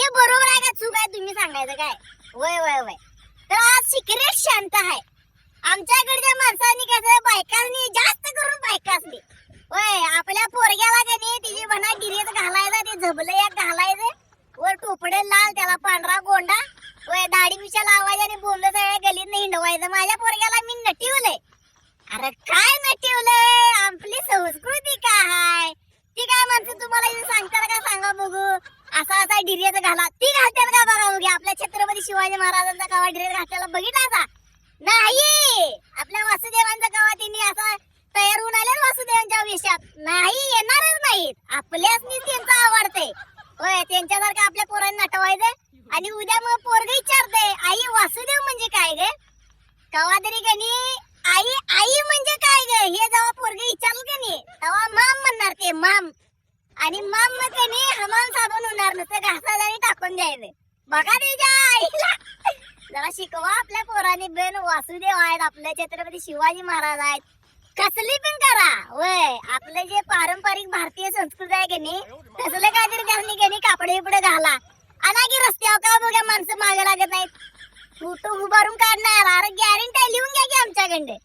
हे बरोबर आहे का चूक आहे तुम्ही सांगायचं काय? वय वय वय. तर आज सिक्रेट शांत आहे. आमच्याकडच्या माणसांनी कसं बायकांनी जास्त करून बायकासनी वय आपल्या पोरग्याला कधी तिची म्हणा गिरीत घालायचं ते झबलं या घालायचं. वर टोपडे लाल त्याला पांढरा गोंडा. वय दाढी पिशा लावायचं आणि बोललं सगळ्या गलीत हिंडवायचं. माझ्या पोरग्याला मी नटिवलंय. अरे काय नटिवलंय? आपली संस्कृती काय? हाय ती काय म्हणते तुम्हाला इथं सांगतात का सांगा बघू? असा असा डिरेच घाला. ती घालतात का बघा मुगे आपल्या छत्रपती शिवाजी महाराजांचा कावा डिरेच घातलेला बघितला का नाही! आपल्या वासुदेवांचा कावा त्यांनी असा तयार होऊन आले वासुदेवांच्या विषयात नाही येणारच नाहीत. आपल्याच त्यांचं आवडते. होय त्यांच्यासारखं आपल्या पोरांना नटवायचं आणि उद्या मग पोरग विचारते आई वासुदेव म्हणजे काय ग? कवा तरी गणी आई आई म्हणजे काय ग? हे जेव्हा पोरग विचारलं गणी तेव्हा माम म्हणणार ते माम. आणि माम मग गणी हमा नुसतं घासात आणि टाकून द्यायचं बघा त्याच्या आईला. जरा शिकवा आपल्या पोराने बेन वासुदेव आहेत आपल्या छत्रपती शिवाजी महाराज आहेत. कसली पण करा. वय आपले जे पारंपरिक भारतीय संस्कृती आहे की नाही तसलं काहीतरी त्यांनी की नाही कापडे बिपडे घाला. आणा की रस्त्यावर का बघा माणसं मागे लागत नाहीत? फोटो उभारून काढणार. अरे गॅरंटी लिहून घ्या की आमच्याकडे.